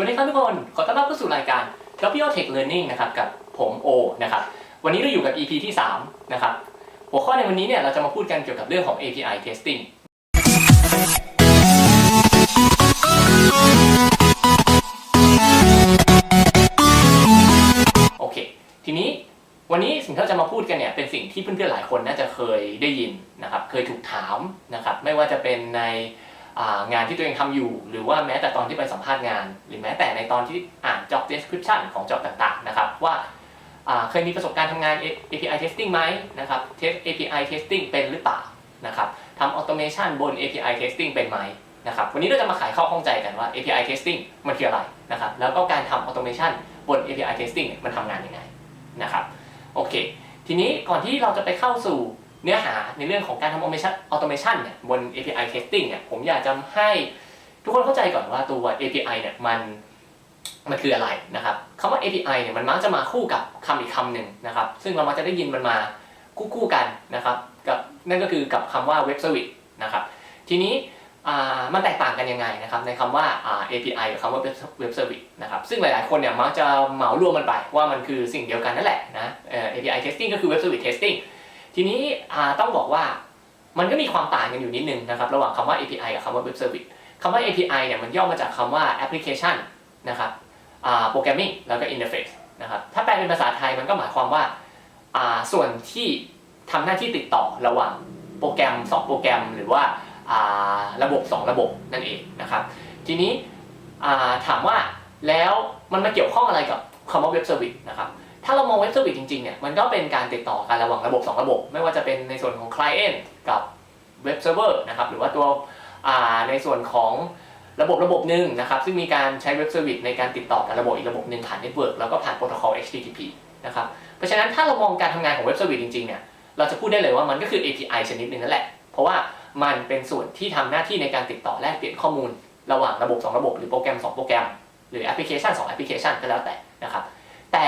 วัสดีครับทุกคน ขอต้อนรับเข้าสู่รายการ w Tech Learning นะครับกับผมโอนะครับ วันนี้เราอยู่กับ EP ที่ 3 นะครับ หัวข้อในวันนี้เนี่ยเราจะมาพูดกันเกี่ยวกับเรื่องของ API testing โอเค ทีนี้วันนี้สิ่งที่เราจะมาพูดกันเนี่ยเป็นสิ่งที่เพื่อนๆหลายคนน่าจะเคยได้ยินนะครับ เคยถูกถามนะครับ ไม่ว่าจะเป็นใน งานที่ตัวเองทำอยู่ หรือว่าแม้แต่ตอนที่ไปสัมภาษณ์งาน หรือแม้แต่ในตอนที่อ่าน job description ของ job ต่างๆนะครับว่าาเคยมีประสบการณ์ทำงาน API testing ไหมนะครับ test API testing เป็นหรือเปล่านะครับทำ automation บน API testing เป็นไหมนะครับวันนี้เราจะมาไขข้อข้องใจกันว่า API testing มันคืออะไรนะครับแล้วก็การทำ automation บน API testing มันทำงานยังไงนะครับโอเค ทีนี้ก่อนที่เราจะไปเข้าสู่ เนื้อหาในเรื่องของการทำ automation automation เนี่ยบน API testing เนี่ยผมอยากจะให้ทุกคนเข้าใจก่อนว่าตัว API เนี่ยมันมันคืออะไรนะครับคำว่า API เนี่ยมันมักจะมาคู่กับคำอีกคำหนึ่งนะครับ ซึ่งเรามักจะได้ยินมันมาคู่คู่กันนะครับกับนั่นก็คือกับคำว่า Web Service นะครับ ทีนี้มันแตกต่างกันยังไงนะครับในคำว่า API กับคำว่า Web Web Service นะครับซึ่งหลาย ๆ คนเนี่ยมักจะเหมารวมมันไปว่ามันคือสิ่งเดียวกันนั่นแหละนะ API testing ก็คือ Web Service testing ทีนี้ต้องบอกว่ามันก็มีความต่างกันอยู่นิดนึงนะครับระหว่างคำว่า API กับคำว่า Web Service คำว่า API เนี่ยมันย่อมาจากคำว่า application นะครับอ่า programming แล้วก็ interface นะครับถ้าแปลเป็นภาษาไทยมันก็หมายความว่าส่วนที่ทำหน้าที่ติดต่อระหว่างโปรแกรม 2 โปรแกรม หรือว่าระบบ 2 ระบบนั่นเองนะครับทีนี้ถามว่าแล้วมันมาเกี่ยวข้องอะไรกับคำว่า Web Service นะครับ ถ้าเรามองเว็บเซอร์วิสจริงๆเนี่ยมันก็เป็นการติดต่อกันระหว่างระบบ 2 ระบบ ไม่ว่าจะเป็นในส่วนของ Client กับเว็บเซิร์ฟเวอร์นะครับหรือว่าตัวในส่วนของระบบระบบหนึ่งนะครับซึ่งมีการใช้เว็บเซอร์วิสในการติดต่อกับระบบอีกระบบหนึ่งผ่านเน็ตเวิร์กแล้วก็ผ่านโปรโตคอล HTTP นะครับเพราะฉะนั้นถ้าเรามองการทำงานของเว็บเซอร์วิสจริงๆเนี่ยเราจะพูดได้เลยว่ามันก็คือ API ชนิดหนึ่งนั่นแหละ เพราะว่ามันเป็นส่วนที่ทำหน้าที่ในการติดต่อแลกเปลี่ยนข้อมูล ระหว่างระบบ 2 ระบบ หรือโปรแกรม 2 โปรแกรม หรือแอปพลิเคชัน2แอปพลิเคชันก็แล้วแต่นะครับแต่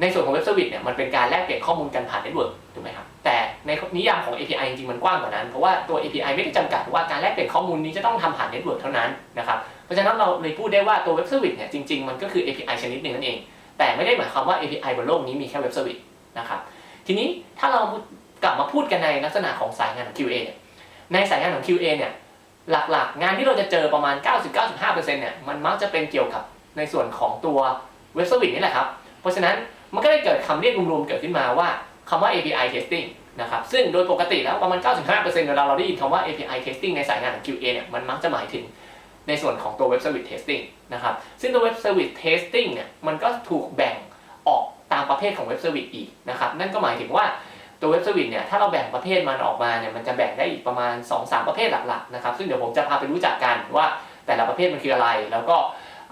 ในส่วนของเว็บเซอร์วิสเนี่ยมันเป็นการแลกเปลี่ยนข้อมูลกันผ่านเน็ตเวิร์กถูกไหมครับแต่ในนิยามของ API จริงๆมันกว้างกว่านั้น เพราะว่าตัว API ไม่ได้จำกัดว่าการแลกเปลี่ยนข้อมูลนี้จะต้องทำผ่านเน็ตเวิร์กเท่านั้นนะครับเพราะฉะนั้นเราเลยพูดได้ว่าตัวเว็บเซอร์วิสเนี่ยจริงๆมันก็คือ API ชนิดหนึ่งนั่นเอง แต่ไม่ได้หมายความว่า API บนโลกนี้มีแค่เว็บเซอร์วิสนะครับทีนี้ถ้าเรากลับมาพูดกันในลักษณะของสายงานของ QA เนี่ยในสายงานของ QA เนี่ยหลักๆ งานที่เราจะเจอประมาณ 90-95%เนี่ยมันมักจะเป็นเกี่ยวกับในส่วนของตัวเว็บเซอร์วิสนี่แหละครับเพราะฉะนั้น มันก็ได้เกิดคำเรียกรวมๆเกิดขึ้นมาว่าคำว่า API testing นะครับซึ่งโดยปกติแล้วประมาณ 95%เวลาเราได้ยินคำว่า API testing ในสายงานของ QA เนี่ยมันมักจะหมายถึงในส่วนของตัว Web Service Testing นะครับซึ่งตัว Web Service Testing เนี่ยมันก็ถูกแบ่งออกตามประเภทของ Web Service อีกนะครับนั่นก็หมายถึงว่าตัว Web Service เนี่ยถ้าเราแบ่งประเภทมันออกมาเนี่ยมันจะแบ่งได้อีกประมาณ 2-3 ประเภทหลักๆนะครับซึ่งเดี๋ยวผมจะพาไปรู้จักกันว่าแต่ละประเภทมันคืออะไร แล้วก็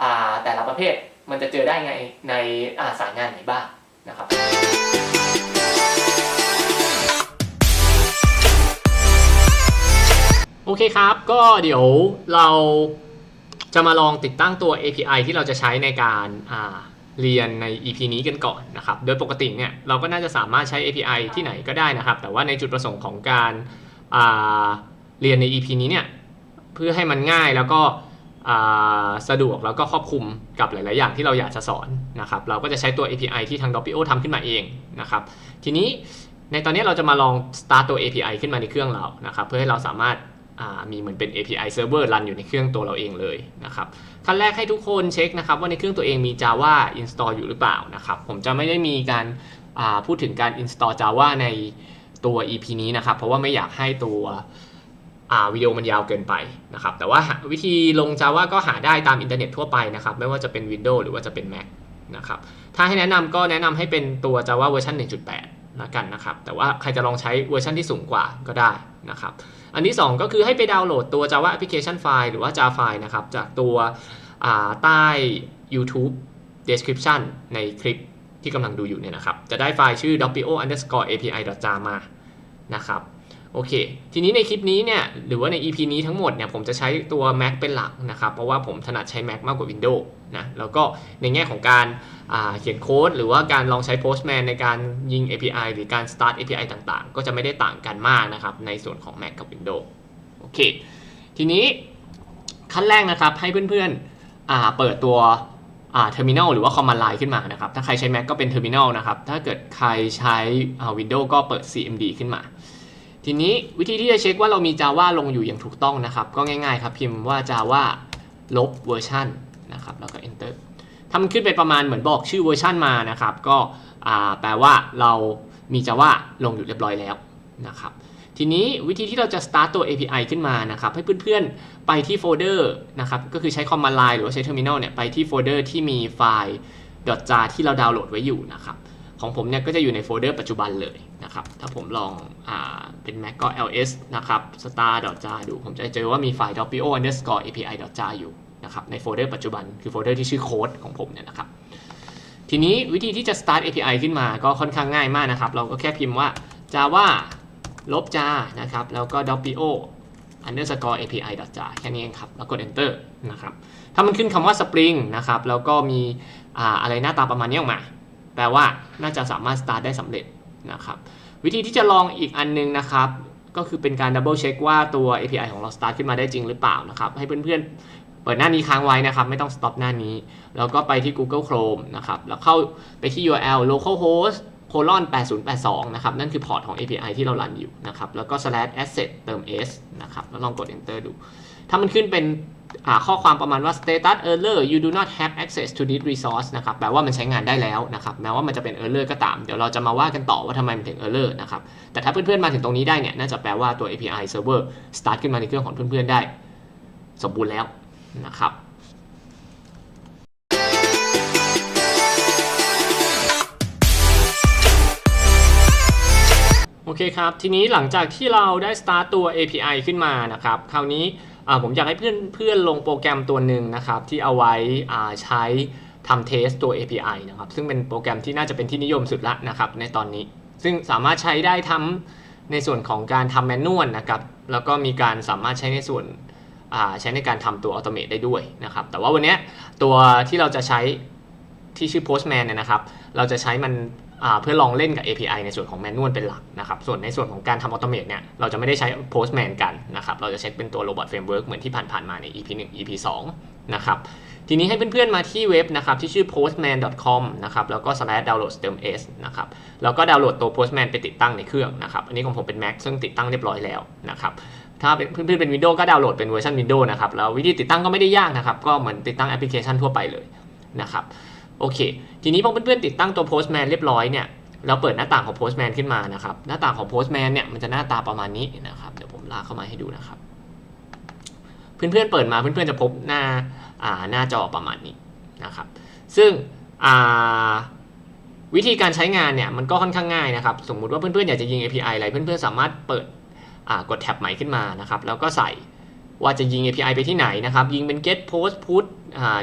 อ่าแต่ละประเภท มันจะเจอได้ไงในอาสายงานไหนบ้างนะครับโอเคครับ ก็เดี๋ยวเราจะมาลองติดตั้งตัว API ที่เราจะใช้ในการาเรียนใน EP นี้กันก่อนนะครับ โดยปกติเนี่ยเราก็น่าจะสามารถใช้ API ที่ไหนก็ได้นะครับ แต่ว่าในจุดประสงค์ของการาเรียนใน EP นี้เนี่ยเพื่อให้มันง่ายแล้วก็ สะดวกแล้วก็ครอบคลุมกับหลาย ๆ อย่างที่เราอยากจะสอนนะครับ เราก็จะใช้ตัว API ที่ทาง Doppio ทำขึ้นมาเองนะครับ ทีนี้ในตอนนี้เราจะมาลอง start ตัว API ขึ้นมาในเครื่องเรานะครับ เพื่อให้เราสามารถมีเหมือนเป็น API server รันอยู่ในเครื่องตัวเราเองเลยนะครับขั้นแรกให้ทุกคนเช็คนะครับว่าในเครื่องตัวเองมี Java install อยู่หรือเปล่านะครับ ผมจะไม่ได้มีการพูดถึงการ install Java ในตัว EP นี้นะครับ เพราะว่าไม่อยากให้ตัว วิดีโอมันยาวเกินไปนะครับ แต่ว่าวิธีลง Java ก็หาได้ตามอินเทอร์เน็ตทั่วไปนะครับ ไม่ว่าจะเป็น Windows หรือว่าจะเป็น Mac นะครับ ถ้าให้แนะนำก็แนะนำให้เป็นตัว Java เวอร์ชัน1.8ละกันนะครับ แต่ว่าใครจะลองใช้เวอร์ชันที่สูงกว่าก็ได้นะครับ อันที่ 2 ก็คือให้ไปดาวน์โหลดตัว Java Application File หรือว่า Java File นะครับ จากตัวใต้ YouTube description ในคลิปที่กำลังดูอยู่เนี่ยนะครับ จะได้ไฟล์ชื่อ doppio underscore api java มานะครับ โอเค ทีนี้ในคลิปนี้เนี่ยหรือว่าใน EP นี้ทั้งหมดเนี่ยผมจะใช้ตัว Mac เป็นหลักนะครับ เพราะว่าผมถนัดใช้ Mac มากกว่า Windows นะแล้วก็ในแง่ของการเขียนโค้ดหรือว่าการลองใช้ Postman ในการยิง API หรือการ start API ต่างๆ ก็จะไม่ได้ต่างกันมากนะครับ ในส่วนของ Mac กับ Windows โอเค ทีนี้ขั้นแรกนะครับให้เพื่อนๆเปิดตัวอ่า terminal หรือว่า command line ขึ้นมานะครับ ถ้าใครใช้ Mac ก็เป็น terminal นะครับ ถ้าเกิดใครใช้ Windows ก็เปิด cmd ขึ้นมา ทีนี้วิธีที่จะเช็คว่าเรามี Java ลงอยู่อย่างถูกต้องนะครับ ก็ง่ายๆครับพิมพ์ว่า Java ลบเวอร์ชันนะครับแล้วก็ enter ถ้ามันขึ้นไปประมาณเหมือนบอกชื่อเวอร์ชันมานะครับ ก็แปลว่าเรามี Java ลงอยู่เรียบร้อยแล้วนะครับ ทีนี้วิธีที่เราจะ start ตัว API ขึ้นมานะครับ ให้เพื่อนๆไปที่โฟลเดอร์นะครับ ก็คือใช้ command line หรือว่าใช้ terminal เนี่ยไปที่โฟลเดอร์ที่มีไฟล์ .jar ที่เราดาวน์โหลดไว้อยู่นะครับ ของผมเนี่ยก็จะอยู่ในโฟลเดอร์ปัจจุบันเลยนะครับ ถ้าผมลองอาเป็น Mac ก็ ls นะครับ star.jar ดู ผมจะเจอว่ามีไฟล์ .po underscore api .jar อยู่นะครับ ในโฟลเดอร์ปัจจุบันคือโฟลเดอร์ที่ชื่อโค้ดของผมเนี่ยนะครับ ทีนี้วิธีที่จะ start API ขึ้นมาก็ค่อนข้างง่ายมากนะครับ เราก็แค่พิมพ์ว่า java ลบ jar นะครับ แล้วก็ .po underscore api jar แค่นี้เองครับ แล้วกด enter นะครับ ถ้ามันขึ้นคำว่า spring นะครับ แล้วก็มีอ่าอะไรหน้าตาประมาณนี้ออกมา แปลว่าน่าจะสามารถ start ได้สำเร็จนะครับวิธีที่จะลองอีกอันนึงนะครับก็คือเป็นการ double check ว่าตัว API ของเรา start ขึ้นมาได้จริงหรือเปล่านะครับให้เพื่อนๆ เปิดหน้านี้ค้างไว้นะครับ ไม่ต้อง stop หน้านี้ แล้วก็ไปที่ Google Chrome นะครับแล้วเข้าไปที่ URL localhost colon 8082 นะครับ นั่นคือพอร์ตของ API ที่เรารันอยู่นะครับ แล้วก็ slash asset เติม s นะครับ แล้วลองกด enter ดู ถ้ามันขึ้นเป็นอ่าข้อความประมาณว่า status error you do not have access to this resource นะครับ แปลว่ามันใช้งานได้แล้วนะครับ แม้ว่ามันจะเป็น error ก็ตาม เดี๋ยวเราจะมาว่ากันต่อว่าทำไมมันถึง error นะครับ แต่ถ้าเพื่อนๆ มาถึงตรงนี้ได้เนี่ย น่าจะแปลว่าตัว API server start ขึ้นมาในเครื่องของเพื่อนๆ ได้ สมบูรณ์แล้วนะครับโอเคครับ ทีนี้หลังจากที่เราได้ start ตัว API ขึ้นมานะครับ คราวนี้ ผมอยากให้เพื่อนเพื่อนลงโปรแกรมตัวหนึ่งนะครับที่เอาไว้ใช้ทำเทสตัว API นะครับซึ่งเป็นโปรแกรมที่น่าจะเป็นที่นิยมสุดละนะครับในตอนนี้ ซึ่งสามารถใช้ได้ทั้งในส่วนของการทำแมนนวลนะครับแล้วก็มีการสามารถใช้ในส่วนใช้ในการทำตัวออโตเมตได้ด้วยนะครับแต่ว่าวันนี้ตัวที่เราจะใช้ที่ชื่อ Postman เนี่ยนะครับ เราจะใช้มัน เพื่อลองเล่นกับ API ในส่วนของแมนนวลเป็นหลักนะครับ ส่วนในส่วนของการทำออโตเมตเนี่ย เราจะไม่ได้ใช้ Postman กันนะครับ เราจะใช้เป็นตัว Robot Framework เหมือนที่ผ่านๆมาใน EP 1 EP 2นะครับทีนี้ให้เพื่อนๆมาที่เว็บนะครับที่ชื่อ postman.com นะครับแล้วก็ slash download stem s นะครับแล้วก็ดาวน์โหลดตัว postman ไปติดตั้งในเครื่องนะครับอันนี้ของผมเป็น Mac ซึ่งติดตั้งเรียบร้อยแล้วนะครับถ้าเป็นเพื่อนๆเป็น Windows ก็ดาวน์โหลดเป็นเวอร์ชัน Windows นะครับแล้ววิธีติดตั้งก็ไม่ได้ยากนะครับก็เหมือนติดตั้งแอปพลิเคชันทั่วไปเลยนะครับ โอเค ทีนี้พอเพื่อนๆติดตั้งตัว Postman เรียบร้อยเนี่ยเราเปิดหน้าต่างของ Postman ขึ้นมานะครับ หน้าต่างของ Postman เนี่ยมันจะหน้าตาประมาณนี้นะครับ เดี๋ยวผมลากเข้ามาให้ดูนะครับ เพื่อนๆเปิดมาเพื่อนๆจะพบหน้าหน้าจอประมาณนี้นะครับ ซึ่งวิธีการใช้งานเนี่ยมันก็ค่อนข้างง่ายนะครับ สมมุติว่าเพื่อนๆอยากจะยิง API อะไรเพื่อนๆสามารถเปิดกดแท็บใหม่ขึ้นมานะครับ แล้วก็ใส่ ว่าจะยิง API ไปที่ไหนนะครับ ยิงเป็น get post put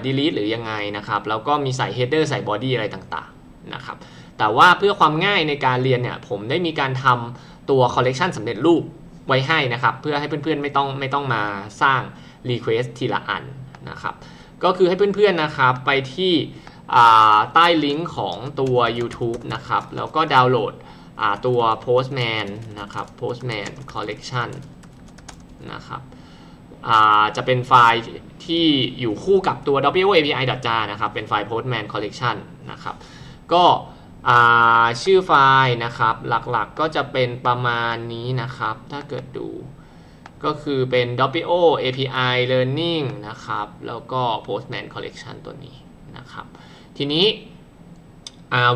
delete หรือยังไงนะครับ แล้วก็มีใส่ header ใส่ body อะไรต่างๆนะครับ แต่ว่าเพื่อความง่ายในการเรียนเนี่ย ผมได้มีการทำตัว collection สำเร็จรูปไว้ให้นะครับ เพื่อให้เพื่อนๆไม่ต้องไม่ต้องมาสร้าง request ทีละอันนะครับ ก็คือให้เพื่อนๆนะครับไปที่ใต้ลิงก์ของตัว YouTube นะครับ แล้วก็ดาวน์โหลดตัว Postman นะครับ Postman Collection นะครับ จะเป็นไฟล์ที่อยู่คู่กับตัว w api jar นะครับ เป็นไฟล์ Postman Collection นะครับ ก็ชื่อไฟล์นะครับ หลักๆก็จะเป็นประมาณนี้นะครับ ถ้าเกิดดู ก็คือเป็น WO API Learning นะครับ แล้วก็ Postman Collection ตัวนี้นะครับ ทีนี้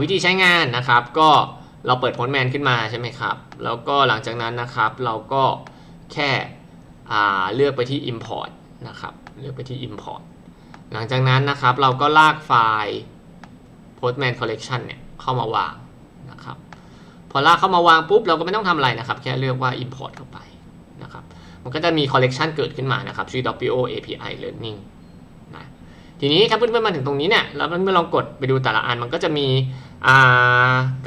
วิธีใช้งานนะครับ ก็เราเปิด Postman ขึ้นมาใช่ไหมครับ แล้วก็หลังจากนั้นนะครับ เราก็แค่ เลือกไปที่ Import นะครับ เลือกไปที่ Import หลังจากนั้นนะครับเราก็ลากไฟล์ Postman Collection เนี่ยเข้ามาวางนะครับ พอลากเข้ามาวางปุ๊บเราก็ไม่ต้องทำอะไรนะครับ แค่เลือกว่า Import เข้าไปนะครับ มันก็จะมี collection เกิดขึ้นมานะครับ ชื่อ WO API Learning นะทีนี้ถ้าเพื่อนๆมาถึงตรงนี้เนี่ยแล้วเพื่อนๆลองกดไปดูแต่ละอันมันก็จะมี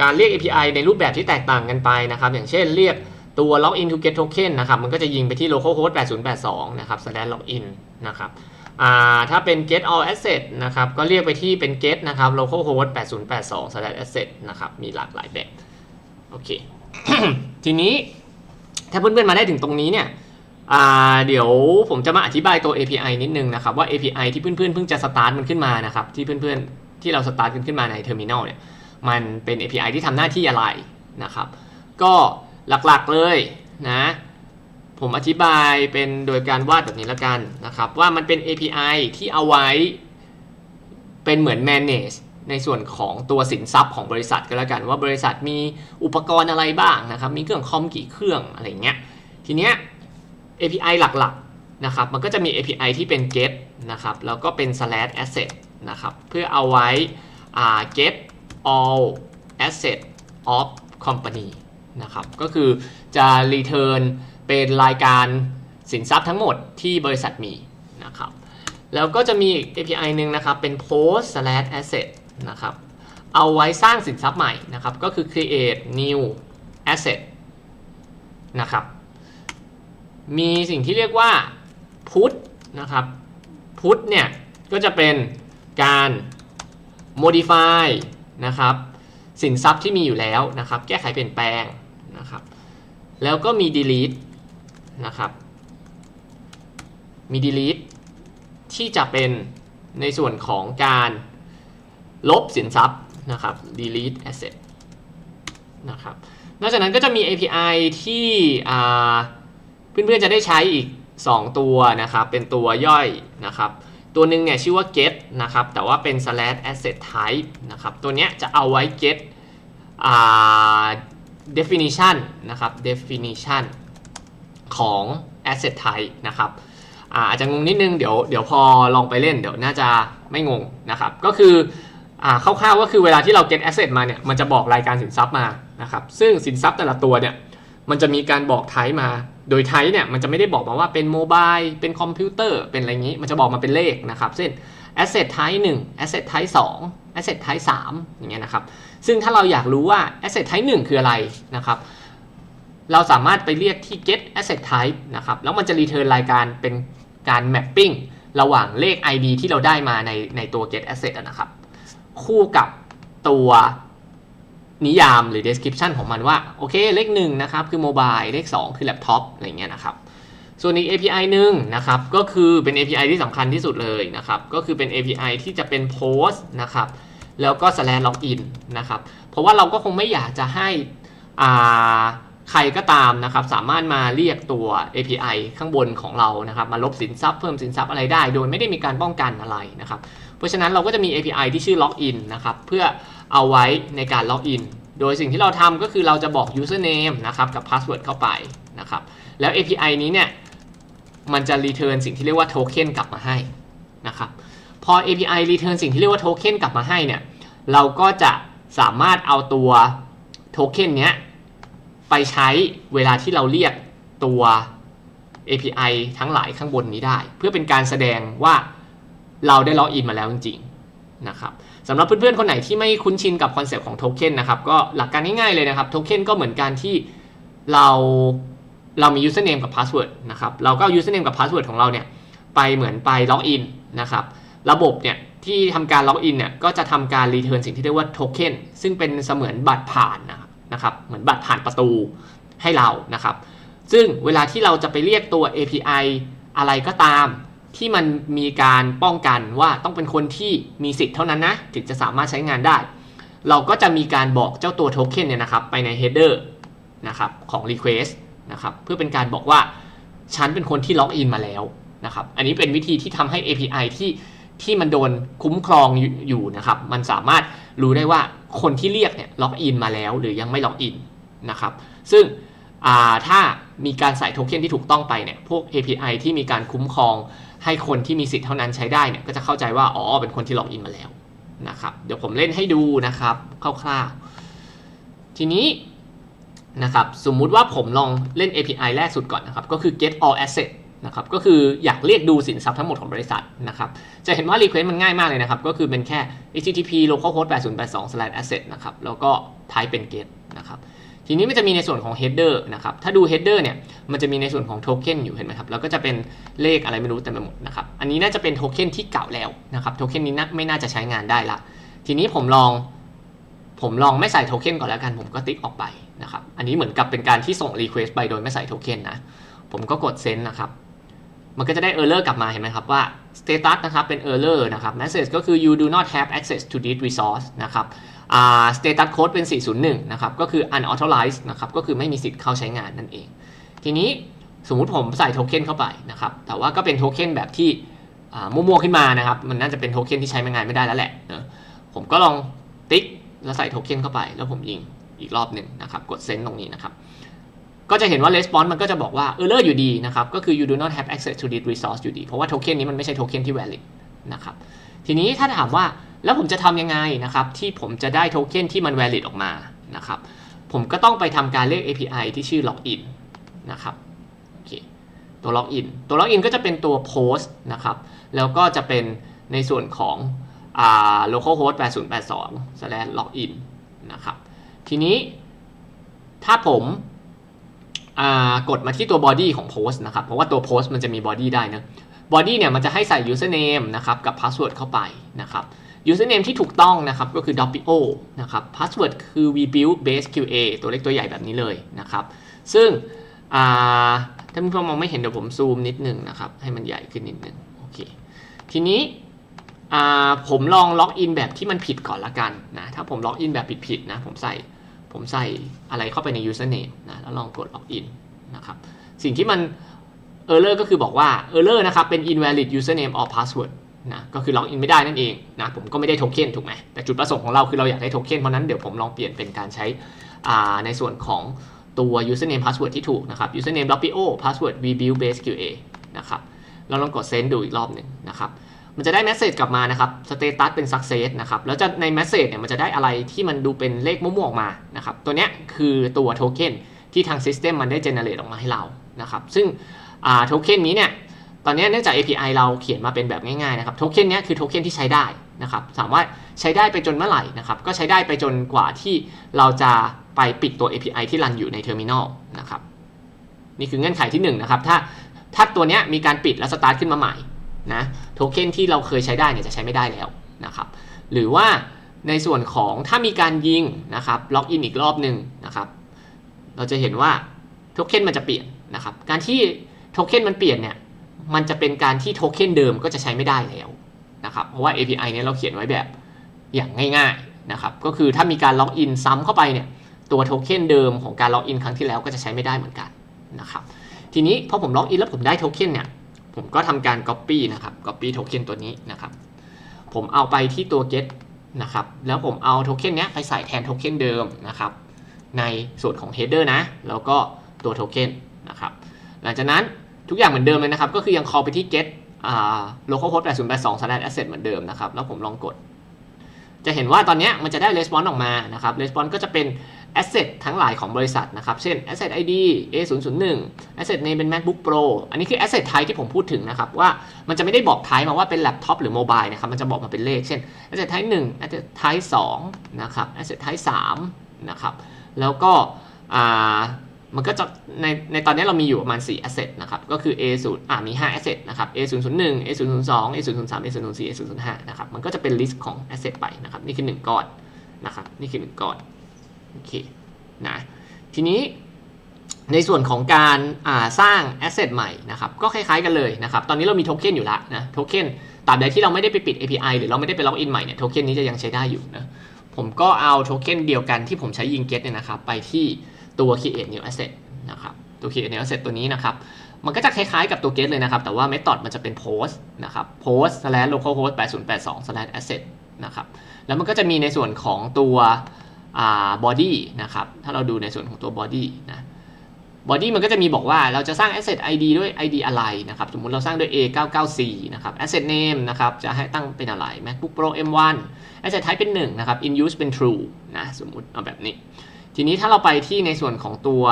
การเรียก API ในรูปแบบที่แตกต่างกันไปนะครับ อย่างเช่นเรียก ตัว login to get token นะครับ มันก็จะยิงไปที่ localhost 8082 นะครับ slash login นะครับถ้าเป็น get all asset นะครับ ก็เรียกไปที่เป็น get นะครับ localhost 8082 slash asset นะครับ มีหลากหลายแบบ โอเค ทีนี้ถ้าเพื่อนๆมาได้ถึงตรงนี้เนี่ยเดี๋ยวผมจะมาอธิบายตัว API นิดนึงนะครับ ว่า API ที่เพื่อนๆเพิ่งจะสตาร์ทมันขึ้นมานะครับ ที่เพื่อนๆ ที่เราสตาร์ทกันขึ้นมาใน Terminal เนี่ย มันเป็น API ที่ทำหน้าที่อะไรนะครับ ก็ หลักๆเลยนะผมอธิบายเป็นโดยการวาดแบบนี้ละกันนะครับ ว่ามันเป็น API ที่เอาไว้เป็นเหมือน manage ในส่วนของตัวสินทรัพย์ของบริษัทก็แล้วกัน ว่าบริษัทมีอุปกรณ์อะไรบ้างนะครับ มีเครื่องคอมกี่เครื่องอะไรเงี้ยทีเนี้ย API หลักๆนะครับ มันก็จะมี API ที่เป็น get นะครับ แล้วก็เป็น slash asset นะครับ เพื่อเอาไว้ get all asset of company นะครับ ก็คือจะ return เป็นรายการสินทรัพย์ทั้งหมดที่บริษัทมีนะครับ แล้วก็จะมีอีก API หนึ่งนะครับ เป็น post slash asset นะครับ เอาไว้สร้างสินทรัพย์ใหม่นะครับ ก็คือ create new asset นะครับ มีสิ่งที่เรียกว่า put นะครับ put เนี่ย ก็จะเป็นการ modify นะครับ สินทรัพย์ที่มีอยู่แล้วนะครับ แก้ไขเปลี่ยนแปลง แล้วก็มี delete นะครับ มี delete ที่จะเป็นในส่วนของการลบสินทรัพย์นะครับ delete asset นะครับ นอกจากนั้นก็จะมี API ที่เพื่อนๆจะได้ใช้อีก 2 ตัวนะครับ เป็นตัวย่อยนะครับ ตัวหนึ่งเนี่ยชื่อว่า get นะครับ แต่ว่าเป็น slash asset type นะครับ ตัวเนี้ยจะเอาไว้ get definition นะครับ definition ของ asset type นะครับอ่าอาจจะงงนิดนึงเดี๋ยวเดี๋ยวพอลองไปเล่นเดี๋ยวน่าจะไม่งงนะครับ ก็คืออ่าคร่าวๆก็คือเวลาที่เรา get asset มาเนี่ยมันจะบอกรายการสินทรัพย์มานะครับซึ่งสินทรัพย์แต่ละตัวเนี่ยมันจะมีการบอกไทป์มา โดยไทป์เนี่ยมันจะไม่ได้บอกมาว่าเป็นโมบายเป็นคอมพิวเตอร์เป็นอะไรอย่างนี้ มันจะบอกมาเป็นเลขนะครับ เช่น asset type 1 asset type 2 asset type 3อย่างเงี้ยนะครับซึ่งถ้าเราอยากรู้ว่า asset type 1 คืออะไรนะครับเราสามารถไปเรียกที่ get asset type นะครับแล้วมันจะ return รายการเป็นการ mapping ระหว่างเลข ID ที่เราได้มาในในตัว get asset นะครับ คู่กับตัวนิยามหรือ description ของมันว่า โอเค เลข1นะครับคือโมบายเลข 2 คือแล็ปท็อปอะไรเงี้ยนะครับ ส่วนอีก API หนึ่งนะครับก็คือเป็น API ที่สำคัญที่สุดเลยนะครับก็คือเป็น API ที่จะเป็น post นะครับแล้วก็ slash login นะครับเพราะว่าเราก็คงไม่อยากจะให้อ่าใครก็ตามนะครับสามารถมาเรียกตัว API ข้างบนของเรานะครับมาลบสินทรัพย์เพิ่มสินทรัพย์อะไรได้ โดยไม่ได้มีการป้องกันอะไรนะครับเพราะฉะนั้นเราก็จะมี API ที่ชื่อ login นะครับเพื่อเอาไว้ในการ login โดยสิ่งที่เราทำก็คือเราจะบอก username นะครับกับ password เข้าไปนะครับแล้ว API นี้เนี่ย มันจะ return สิ่งที่เรียกว่า token กลับมาให้นะครับพอ API return สิ่งที่เรียกว่า token กลับมาให้เนี่ยเราก็จะสามารถเอาตัว token เนี้ยไปใช้เวลาที่เราเรียกตัว API ทั้งหลายข้างบนนี้ได้ เพื่อเป็นการแสดงว่าเราได้ล็อกอินมาแล้วจริงๆนะครับสำหรับเพื่อนๆ คนไหนที่ไม่คุ้นชินกับคอนเซปต์ของโทเค็นนะครับก็หลักการง่ายๆเลยนะครับโทเค็นก็เหมือนการที่เรา เรามี username กับ password นะครับเราก็เอา username กับ password ของเราเนี่ยไปเหมือนไปล็อกอินนะครับระบบเนี่ยที่ทำการล็อกอินเนี่ยก็จะทำการ return สิ่งที่เรียกว่าโทเค็นซึ่งเป็นเสมือนบัตรผ่านนะครับเหมือนบัตรผ่านประตูให้เรานะครับ ซึ่งเวลาที่เราจะไปเรียกตัว API อะไรก็ตาม ที่มันมีการป้องกันว่าต้องเป็นคนที่มีสิทธิ์เท่านั้นนะถึงจะสามารถใช้งานได้ เราก็จะมีการบอกเจ้าตัวโทเค็นเนี่ยนะครับไปใน header นะครับของ request นะครับเพื่อเป็นการบอกว่าฉันเป็นคนที่ล็อกอินมาแล้วนะครับอันนี้เป็นวิธีที่ทำให้ API ที่ที่มันโดนคุ้มครองอยู่นะครับ มันสามารถรู้ได้ว่าคนที่เรียกเนี่ยล็อกอินมาแล้วหรือยังไม่ล็อกอินนะครับ ซึ่งถ้ามีการใส่โทเค็นที่ถูกต้องไปเนี่ย พวก API ที่มีการคุ้มครองให้คนที่มีสิทธิ์เท่านั้นใช้ได้เนี่ย ก็จะเข้าใจว่า อ๋อ เป็นคนที่ล็อกอินมาแล้วนะครับ เดี๋ยวผมเล่นให้ดูนะครับ คร่าวๆ ทีนี้ นะครับสมมุติว่าผมลองเล่น API แรกสุดก่อนนะครับ ก็คือ get all asset นะครับก็คืออยากเรียกดูสินทรัพย์ทั้งหมดของบริษัทนะครับจะเห็นว่า request มันง่ายมากเลยนะครับ ก็คือเป็นแค่ http localhost 8082 asset นะครับแล้วก็ type เป็น get นะครับทีนี้มันจะมีในส่วนของ header นะครับถ้าดู header เนี่ยมันจะมีในส่วนของโทเค็นอยู่เห็นไหมครับแล้วก็จะเป็นเลขอะไรไม่รู้เต็มไปหมดนะครับอันนี้น่าจะเป็นโทเค็นที่เก่าแล้วนะครับโทเค็นนี้น่าไม่น่าจะใช้งานได้ละทีนี้ผมลอง ผมลองไม่ใส่โทเค็นก่อนแล้วกัน ผมก็ติ๊กออกไปนะครับ อันนี้เหมือนกับเป็นการที่ส่ง request ไปโดยไม่ใส่โทเค็นนะ ผมก็กด send นะครับ มันก็จะได้ error กลับมาเห็นไหมครับว่า status นะครับเป็น error นะครับ message ก็คือ you do not have access to this resource นะครับอ่า status code เป็น 401 นะครับ ก็คือ unauthorized นะครับ ก็คือไม่มีสิทธิ์เข้าใช้งานนั่นเอง ทีนี้สมมุติผมใส่โทเค็นเข้าไปนะครับ แต่ว่าก็เป็นโทเค็นแบบที่มั่วๆขึ้นมานะครับ มันน่าจะเป็นโทเค็นที่ใช้งานไม่ได้แล้วแหละนะผมก็ลองติ๊ก แล้วใส่โทเค็นเข้าไป แล้วผมยิงอีกรอบหนึ่งนะครับ กดเซนตรงนี้นะครับ ก็จะเห็นว่า response มันก็จะบอกว่า error อยู่ดีนะครับ ก็คือ you do not have access to this resource อยู่ดี เพราะว่าโทเค็นนี้มันไม่ใช่โทเค็นที่ valid นะครับ ทีนี้ถ้าถามว่าแล้วผมจะทำยังไงนะครับ ที่ผมจะได้โทเค็นที่มัน valid ออกมานะครับ ผมก็ต้องไปทำการเรียก API ที่ชื่อ login นะครับโอเคตัว login ตัว login ก็จะเป็นตัว post นะครับ แล้วก็จะเป็นในส่วนของ localhost 8082 slash login นะครับ ทีนี้ถ้าผมากดมาที่ตัว body ของ post นะครับ เพราะว่าตัว post มันจะมี body ได้นะ body เนี่ยมันจะให้ใส่ username นะครับ กับ password เข้าไปนะครับ username ที่ถูกต้องนะครับ ก็คือ doppio นะครับ password คือ vbuild base qa ตัวเล็กตัวใหญ่แบบนี้เลยนะครับ ซึ่งถ้าเพื่อนมองไม่เห็นเดี๋ยวผมซูมนิดนึงนะครับ ให้มันใหญ่ขึ้นนิดนึงโอเค ทีนี้ ผมลองล็อกอินแบบที่มันผิดก่อนละกันนะถ้าผมล็อกอินแบบผิดๆนะผมใส่ผมใส่อะไรเข้าไปใน username นะแล้วลองกดล็อกอินนะครับสิ่งที่มัน error ก็คือบอกว่า error นะครับเป็น invalid username or password นะก็คือล็อกอินไม่ได้นั่นเองนะผมก็ไม่ได้โทเค็นถูกไหมแต่จุดประสงค์ของเราคือเราอยากได้โทเค็นเพราะนั้นเดี๋ยวผมลองเปลี่ยนเป็นการใช้อ่าในส่วนของตัว username password ที่ถูกนะครับ username doppio password vbuild base qa นะครับเราลองกด send ดูอีกรอบหนึ่งนะครับ มันจะได้ message กลับมานะครับ status เป็น success นะครับแล้วจะใน message เนี่ยมันจะได้อะไรที่มันดูเป็นเลขมั่วๆออกมานะครับตัวเนี้ยคือตัวโทเค็นที่ทาง system มันได้ generate ออกมาให้เรานะครับซึ่งโทเค็นนี้เนี่ยตอนนี้เนื่องจาก API เราเขียนมาเป็นแบบง่ายๆนะครับโทเค็นนี้คือโทเค็นที่ใช้ได้นะครับสามารถใช้ได้ไปจนเมื่อไหร่นะครับก็ใช้ได้ไปจนกว่าที่เราจะไปปิดตัว API ที่รันอยู่ในเทอร์มินอลนะครับนี่คือเงื่อนไขที่1นงนะครับถ้าถ้าตัวเนี้ยมีการปิดแล้วสตาร์ทขึ้นมาใหม่ นะโทเค็นที่เราเคยใช้ได้เนี่ยจะใช้ไม่ได้แล้วนะครับหรือว่าในส่วนของถ้ามีการยิงนะครับล็อกอินอีกรอบหนึ่งนะครับเราจะเห็นว่าโทเค็นมันจะเปลี่ยนนะครับการที่โทเค็นมันเปลี่ยนเนี่ยมันจะเป็นการที่โทเค็นเดิมก็จะใช้ไม่ได้แล้วนะครับเพราะว่า API เนี้ยเราเขียนไว้แบบอย่างง่ายๆนะครับก็คือถ้ามีการล็อกอินซ้ำเข้าไปเนี่ยตัวโทเค็นเดิมของการล็อกอินครั้งที่แล้วก็จะใช้ไม่ได้เหมือนกันนะครับทีนี้พอผมล็อกอินแล้วผมได้โทเค็นเนี่ย ผมก็ทำการ Copy นะครับ Copy โทเค็นตัวนี้นะครับ ผมเอาไปที่ตัว get นะครับ แล้วผมเอาโทเค็นเนี้ยไปใส่แทนโทเค็นเดิมนะครับ ในส่วนของ header นะ แล้วก็ตัวโทเค็นนะครับ หลังจากนั้นทุกอย่างเหมือนเดิมเลยนะครับ ก็คือยัง call ไปที่ get อ่า localhost 8082 slash asset เหมือนเดิมนะครับ แล้วผมลองกด จะเห็นว่าตอนเนี้ยมันจะได้ response ออกมานะครับ response ก็จะเป็น asset ทั้งหลายของบริษัทนะครับ เช่น asset ID A001 asset name เป็น MacBook Pro อันนี้คือ asset type ที่ผมพูดถึงนะครับ ว่ามันจะไม่ได้บอก type มาว่าเป็น laptop หรือ mobile นะครับ มันจะบอกมาเป็นเลข เช่น asset type 1 asset type 2นะครับ asset type 3นะครับ แล้วก็มันก็จะในในตอนนี้เรามีอยู่ประมาณ 4 asset นะครับ ก็คือ A 0อ่ามี 5 asset นะครับ A 0 0 1 A 0 0 2 A 0 0 3 A 0 0 4 A 0 0 5นะครับ มันก็จะเป็น list ของ asset ไปนะครับ นี่คือ 1ก้อนนะครับ นี่คือ 1ก้อน โอเคนะทีนี้ในส่วนของการาสร้าง asset ใหม่นะครับก็คล้ายๆกันเลยนะครับตอนนี้เรามีโทเค็นอยู่ละนะโทเค็นตราบใดที่เราไม่ได้ไปปิด API หรือเราไม่ได้ไปล็อกอินใหม่เนี่ยโทเค็นนี้จะยังใช้ได้อยู่นะผมก็เอาโทเค็นเดียวกันที่ผมใช้ยิง get เนี่ยนะครับไปที่ตัว create new asset นะครับตัว create new asset ตัวนี้นะครับมันก็จะคล้ายๆกับตัว get เลยนะครับ แต่ว่า method มันจะเป็น post นะครับ post slash localhost 8082 slash asset นะครับแล้วมันก็จะมีในส่วนของตัว บอ่า body นะครับถ้าเราดูในส่วนของตัว body นะ body มันก็จะมีบอกว่าเราจะสร้าง asset ID ด้วย ID อะไรนะครับ สมมุติเราสร้างด้วย A994 นะครับ asset name นะครับ จะให้ตั้งเป็นอะไร MacBook Pro M1 asset type เป็น 1 นะครับ in use เป็น true นะสมมุติเอาแบบนี้ ทีนี้ถ้าเราไปที่ในส่วนของตัว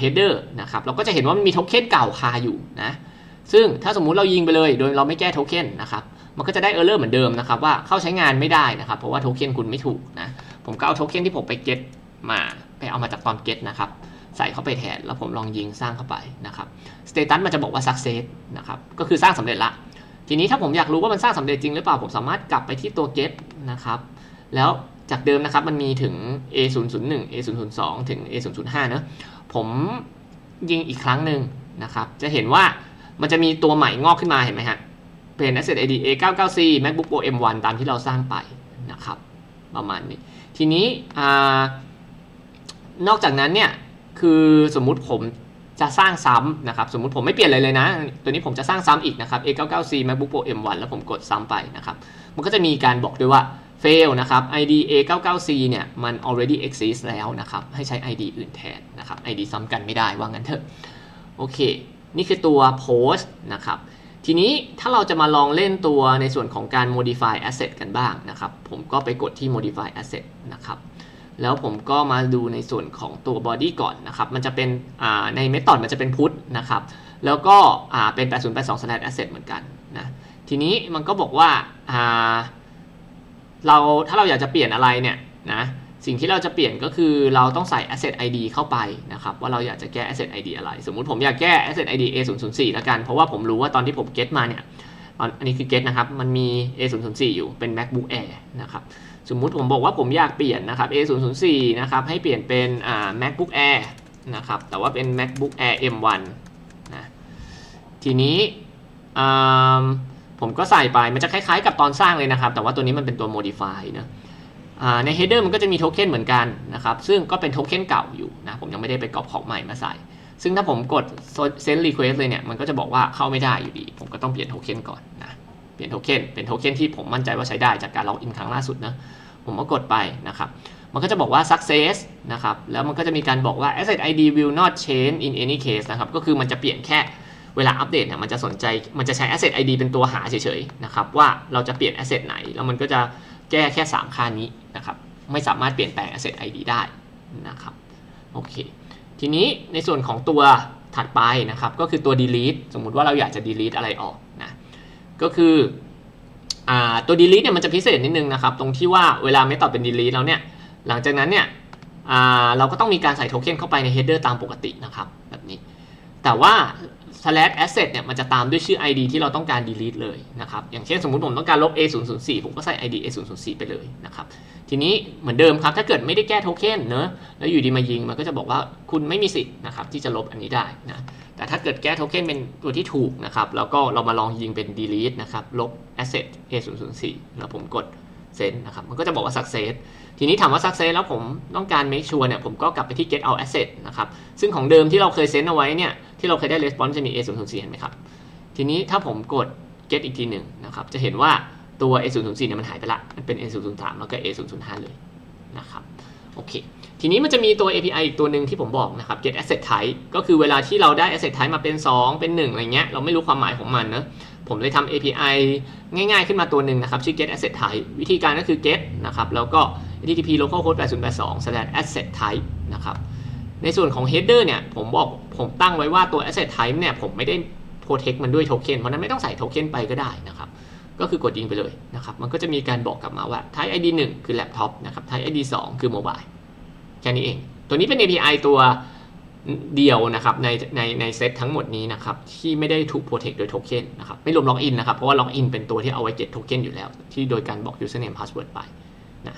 header นะครับ เราก็จะเห็นว่ามันมีโทเค็นเก่าคาอยู่นะ ซึ่งถ้าสมมุติเรายิงไปเลยโดยเราไม่แก้โทเค็นนะครับ มันก็จะได้ error เหมือนเดิมนะครับว่าเข้าใช้งานไม่ได้นะครับ เพราะว่าโทเค็นคุณไม่ถูกนะ ผมก็เอาโทเค็นที่ผมไป get มาไปเอามาจากตอน get นะครับใส่เข้าไปแทน แล้วผมลองยิงสร้างเข้าไปนะครับ status มันจะบอกว่า success นะครับก็คือสร้างสำเร็จละ ทีนี้ถ้าผมอยากรู้ว่ามันสร้างสำเร็จจริงหรือเปล่าผมสามารถกลับไปที่ตัว get นะครับแล้วจากเดิมนะครับมันมีถึง A001 A002 ถึง A005 เนอะผมยิงอีกครั้งหนึ่งนะครับจะเห็นว่ามันจะมีตัวใหม่งอกขึ้นมาเห็นไหมฮะเป็น Asset ID A99C MacBook Pro M1 ตามที่เราสร้างไปนะครับประมาณนี้ ทีนี้นอกจากนั้นเนี่ยคือสมมุติผมจะสร้างซ้ำนะครับ สมมุติผมไม่เปลี่ยนอะไรเลยนะ ตัวนี้ผมจะสร้างซ้ำอีกนะครับ A99C MacBook Pro M1 แล้วผมกดซ้ำไปนะครับ มันก็จะมีการบอกด้วยว่า fail นะครับ ID A99C เนี่ย มัน already exist แล้วนะครับ ให้ใช้ ID อื่นแทนนะครับ ID ซ้ำกันไม่ได้ว่างั้นเถอะ โอเค นี่คือตัว post นะครับ ทีนี้ถ้าเราจะมาลองเล่นตัวในส่วนของการ modify asset กันบ้างนะครับ ผมก็ไปกดที่ modify asset นะครับแล้วผมก็มาดูในส่วนของตัว body ก่อนนะครับ มันจะเป็นใน method มันจะเป็น put นะครับ แล้วก็เป็น 8082 slash asset เหมือนกันนะทีนี้มันก็บอกว่าอ่าเราถ้าเราอยากจะเปลี่ยนอะไรเนี่ยนะ สิ่งที่เราจะเปลี่ยนก็คือเราต้องใส่ asset ID เข้าไปนะครับว่าเราอยากจะแก้ asset ID อะไร สมมุติผมอยากแก้ asset ID A004 แล้วกัน เพราะว่าผมรู้ว่าตอนที่ผม get มาเนี่ยอันนี้คือ get นะครับมันมี A004 อยู่เป็น MacBook Air นะครับสมมุติผมบอกว่าผมอยากเปลี่ยนนะครับ A004 นะครับให้เปลี่ยนเป็นอ่า MacBook Air นะครับแต่ว่าเป็น MacBook Air M1 นะทีนี้ผมก็ใส่ไปมันจะคล้ายๆ กับตอนสร้างเลยนะครับ แต่ว่าตัวนี้มันเป็นตัว modify นะอ่า ใน header มันก็จะมีโทเค็นเหมือนกันนะครับซึ่งก็เป็นโทเค็นเก่าอยู่นะผมยังไม่ได้ไปกรอบของใหม่มาใส่ ซึ่งถ้าผมกด send request เลยเนี่ยมันก็จะบอกว่าเข้าไม่ได้อยู่ดี ผมก็ต้องเปลี่ยนโทเค็นก่อนนะเปลี่ยนโทเค็นเป็นโทเค็นที่ผมมั่นใจว่าใช้ได้จากการล็อกอินครั้งล่าสุดนะผมก็กดไปนะครับมันก็จะบอกว่า success นะครับแล้วมันก็จะมีการบอกว่า asset ID will not change in any case นะครับก็คือมันจะเปลี่ยนแค่เวลาอัปเดตเนี่ยมันจะสนใจมันจะใช้ asset ID เป็นตัวหาเฉยๆนะครับว่าเราจะเปลี่ยน asset ไหน แล้วมันก็จะแก้แค่ 3 ค่านี้ นะครับไม่สามารถเปลี่ยนแปลง asset ID ได้นะครับโอเคทีนี้ในส่วนของตัวถัดไปนะครับก็คือตัว delete สมมุติว่าเราอยากจะ delete อะไรออกนะก็คืออตัว delete เนี่ยมันจะพิเศษนิดนึงนะครับ ตรงที่ว่าเวลาไม่ตอบเป็น delete แล้วเนี่ยหลังจากนั้นเนี่ยเราก็ต้องมีการใส่โทเค็นเข้าไปใน header ตามปกตินะครับแบบนี้ แต่ว่า slash asset เนี่ยมันจะตามด้วยชื่อ ID ที่เราต้องการ delete เลยนะครับ อย่างเช่นสมมุติผมต้องการลบ A004 ผมก็ใส่ ID A004 ไปเลยนะครับ ทีนี้เหมือนเดิมครับ ถ้าเกิดไม่ได้แก้โทเค็นเนอะแล้วอยู่ดีมายิงมันก็จะบอกว่าคุณไม่มีสิทธิ์นะครับที่จะลบอันนี้ได้นะ แต่ถ้าเกิดแก้โทเค็นเป็นตัวที่ถูกนะครับ แล้วก็เรามาลองยิงเป็น delete นะครับ ลบ asset A004 แล้วผมกด send นะครับ มันก็จะบอกว่า success ทีนี้ถามว่า success แล้วผมต้องการ make sure เนี่ย ผมก็กลับไปที่ get out asset นะครับ ซึ่งของเดิมที่เราเคย send เอาไว้เนี่ย ที่เราเคยได้ response จะมี A004 เห็นไหมครับ ทีนี้ถ้าผมกด get อีกทีหนึ่งนะครับ จะเห็นว่าตัว A004 เนี่ยมันหายไปละ มันเป็น A003 แล้วก็ A005 เลยนะครับ โอเค ทีนี้มันจะมีตัว API อีกตัวหนึ่งที่ผมบอกนะครับ get asset type ก็คือเวลาที่เราได้ asset type มาเป็น 2 เป็น 1 อะไรเงี้ย เราไม่รู้ความหมายของมันเนอะผมเลยทำ API ง่ายๆ ขึ้นมาตัวหนึ่งนะครับ ชื่อ get asset type วิธีการก็คือ get นะครับ แล้วก็ http localhost 8082 slash asset type นะครับ ในส่วนของ header เนี่ยผมบอกผมตั้งไว้ว่าตัว asset type เนี่ยผมไม่ได้ protect มันด้วยโทเค็นเพราะนั้นไม่ต้องใส่โทเค็นไปก็ได้นะครับ ก็คือกดยิงไปเลยนะครับ มันก็จะมีการบอกกลับมาว่า type ID 1 คือ laptop นะครับ type ID 2 คือ mobile แค่นี้เอง ตัวนี้เป็น API ตัวเดียวนะครับในในในเซตทั้งหมดนี้นะครับที่ไม่ได้ถูก protect โดยโทเค็นนะครับไม่รวมล็อกอินนะครับเพราะว่าล็อกอินเป็นตัวที่เอาไว้เก็บโทเค็นอยู่แล้ว ที่โดยการบอก username password ไปนะ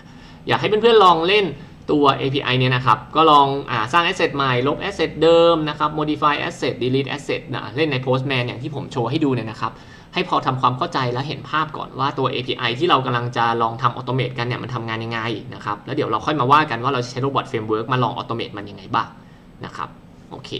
อยากให้เพื่อนๆลองเล่น ตัว API เนี่ยนะครับ ก็ลองอาสร้าง asset ใหม่ ลบ asset เดิมนะครับ modify asset delete asset นะเล่นใน postman อย่างที่ผมโชว์ให้ดูเนี่ยนะครับ ให้พอทำความเข้าใจและเห็นภาพก่อนว่าตัว API ที่เรากำลังจะลองทำออโตเมตกันเนี่ยมันทำงานยังไงนะครับ แล้วเดี๋ยวเราค่อยมาว่ากันว่าเราจะใช้โรบอทเฟรมเวิร์กมาลองออโตเมตมันยังไงบ้างนะครับ โอเค